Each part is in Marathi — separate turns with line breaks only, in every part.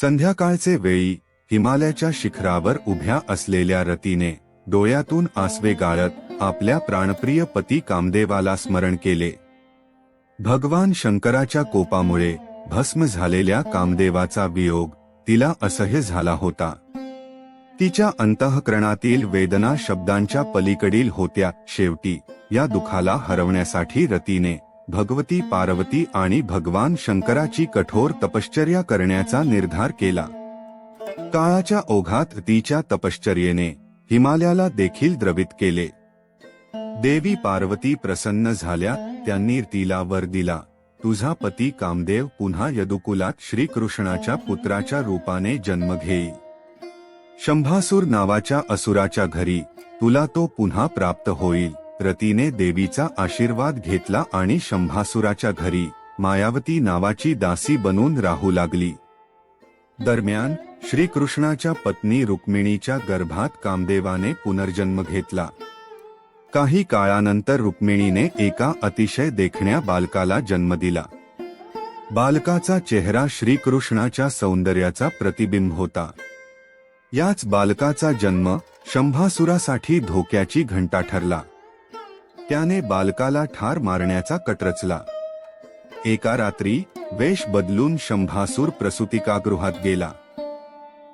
संध्याकाळचे वेळी हिमालयाच्या शिखरावर उभ्या असलेल्या रतीने डोळ्यातून आसवे गाळत आपल्या प्राणप्रिय पती कामदेवाला स्मरण केले. भगवान शंकराच्या कोपामुळे भस्म झालेल्या कामदेवाचा वियोग तिला असह्य झाला होता. तिच्या अंतःकरणातील वेदना शब्दांच्या पलीकडील होत्या शेवटी या दुखाला हरवण्यासाठी रतीने भगवती पार्वती आणि भगवान शंकराची कठोर तपश्चर्या करण्याचा निर्धार केला. काळाच्या ओघात तिच्या तपश्चर्येने हिमालयाला देखील द्रवित केले. देवी पार्वती प्रसन्न झाल्या त्यांनी तिला वर दिला. तुझा पती कामदेव पुन्हा यदुकुलात श्रीकृष्णाच्या पुत्राच्या रूपाने जन्म घेई शंभासूर नावाच्या असुराच्या घरी तुला तो पुन्हा प्राप्त होईल. रतीने देवीचा आशीर्वाद घेतला आणि शंभासुराच्या घरी मायावती नावाची दासी बनून राहू लागली. दरम्यान श्रीकृष्णाच्या पत्नी रुक्मिणीच्या गर्भात कामदेवाने पुनर्जन्म घेतला. काही काळानंतर रुक्मिणीने एका अतिशय देखण्या बालकाला जन्म दिला. बालकाचा चेहरा श्रीकृष्णाच्या सौंदर्याचा प्रतिबिंब होता. याच बालकाचा जन्म शंभासुरासाठी धोक्याची घंटा ठरला. त्याने बालकाला ठार मारण्याचा कट रचला. एका रात्री वेश बदलून शंभासूर प्रसूतिकागृहात गेला.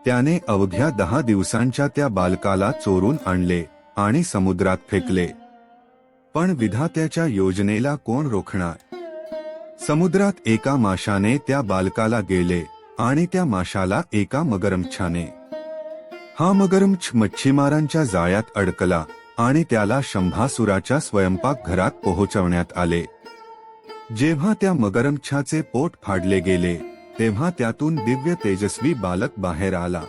त्याने अवघ्या दहा दिवसांच्या त्या बालकाला चोरून आणले आणि समुद्रात फेकले. पण विधात्याच्या योजनेला कोण रोखणार? समुद्रात एका माशाने त्या बालकाला गेले आणि त्या माशाला एका मगरमच्छाने. हा मगरमच्छ मच्छीमारांच्या जाळ्यात अडकला. आणि त्याला शंभासुराच्या स्वयंपाक घरात पोहोचवण्यात आले. जेव्हा त्या मगरमच्छाचे पोट फाडले गेले तेव्हा त्यातून दिव्य तेजस्वी बालक बाहेर आला.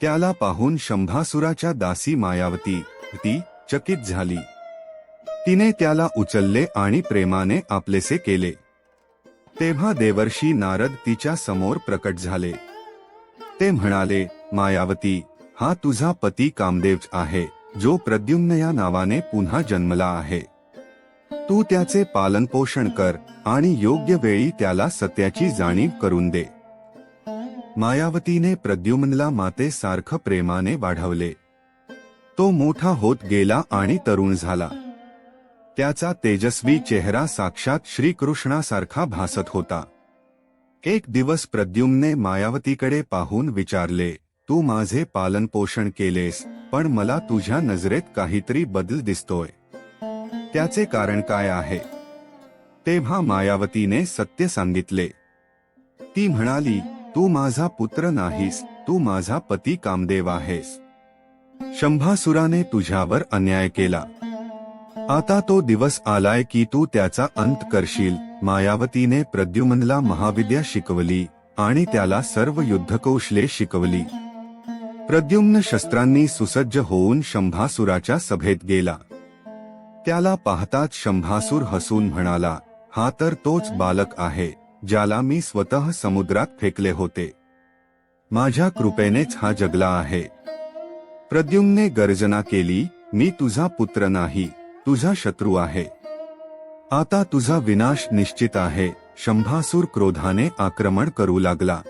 त्याला पाहून शंभासुराच्या दासी मायावती ती चकित झाली. तिने त्याला उचलले आणि प्रेमाने आपलेसे केले. तेव्हा देवर्षी नारद तिच्या समोर प्रकट झाले. ते म्हणाले मायावती हा तुझा पती कामदेव आहे. जो प्रद्युम्न या नावाने पुन्हा जन्मला आहे. तू त्याचे पालनपोषण कर आणि योग्य वेळी त्याला सत्याची जाणीव करून दे. मायावतीने प्रद्युम्नला मातेसारखं प्रेमाने वाढवले. तो मोठा होत गेला आणि तरुण झाला. त्याचा तेजस्वी चेहरा साक्षात श्रीकृष्णासारखा भासत होता. एक दिवस प्रद्युम्ने मायावतीकडे पाहून विचारले तू माझे पालनपोषण केलेस पण मला तुझ्या नजरेत काहीतरी बदल दिसतोय. त्याचे कारण काय आहे? तेव्हा मायावतीने सत्य सांगितले. ती म्हणाली तू माझा पुत्र नाहीस तू माझा पती कामदेव आहेस. शंभासुराने तुझ्यावर अन्याय केला. आता तो दिवस आलाय की तू त्याचा अंत करशील. मायावतीने प्रद्युमनला महाविद्या शिकवली आणि त्याला सर्व युद्धकौशले शिकवली. प्रद्युम्न शस्त्रांनी सुसज्ज होऊन शंभासुराच्या सभेत गेला. त्याला पाहताच शंभासूर हसून म्हणाला हा तर तोच बालक आहे ज्याला मी स्वतः समुद्रात फेकले होते. माझ्या कृपेनेच हा जगला आहे. प्रद्युम्ने गर्जना केली मी तुझा पुत्र नाही तुझा शत्रू आहे. आता तुझा विनाश निश्चित आहे. शंभासूर क्रोधाने आक्रमण करू लागला.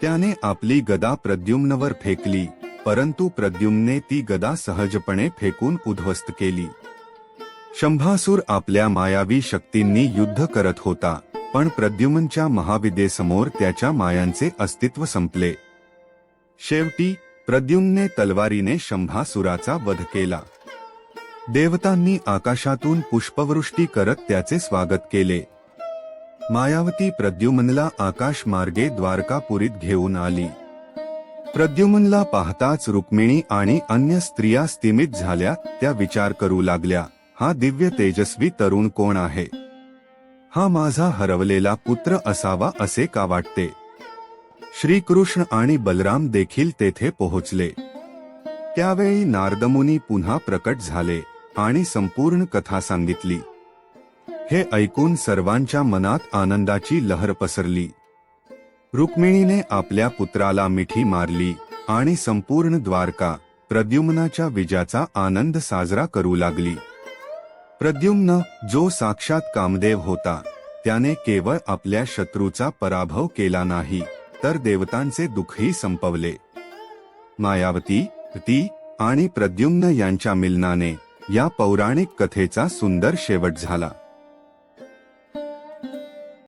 त्याने आपली गदा प्रद्युम्नवर फेकली परंतु प्रद्युम्ने ती गदा सहजपणे फेकून उद्ध्वस्त केली. शंभासूर आपल्या मायावी शक्तींनी युद्ध करत होता पण प्रद्युम्नच्या महाविद्येसमोर त्याच्या मायांचे अस्तित्व संपले. शेवटी प्रद्युम्नने तलवारीने शंभासुराचा वध केला. देवतांनी आकाशातून पुष्पवृष्टी करत त्याचे स्वागत केले. मायावती प्रद्युमनला आकाश मार्गे द्वारकापुरीत घेऊन आली. प्रद्युमनला पाहताच रुक्मिणी आणि अन्य स्त्रिया स्तिमित झाल्या त्या विचार करू लागल्या हा दिव्य तेजस्वी तरुण कोण आहे? हा माझा हरवलेला पुत्र असावा असे का वाटते? श्रीकृष्ण आणि बलराम देखील तेथे पोहोचले. त्यावेळी नारदमुनी पुन्हा प्रकट झाले आणि संपूर्ण कथा सांगितली. हे ऐकून सर्वांच्या मनात आनंदाची लहर पसरली. रुक्मिणीने आपल्या पुत्राला मिठी मारली आणि संपूर्ण द्वारका प्रद्युम्नाच्या विजयाचा आनंद साजरा करू लागली. प्रद्युम्न जो साक्षात कामदेव होता त्याने केवळ आपल्या शत्रूचा पराभव केला नाही तर देवतांचे दुःखही संपवले. मायावती ती आणि प्रद्युम्न यांच्या मिलनाने या पौराणिक कथेचा सुंदर शेवट झाला.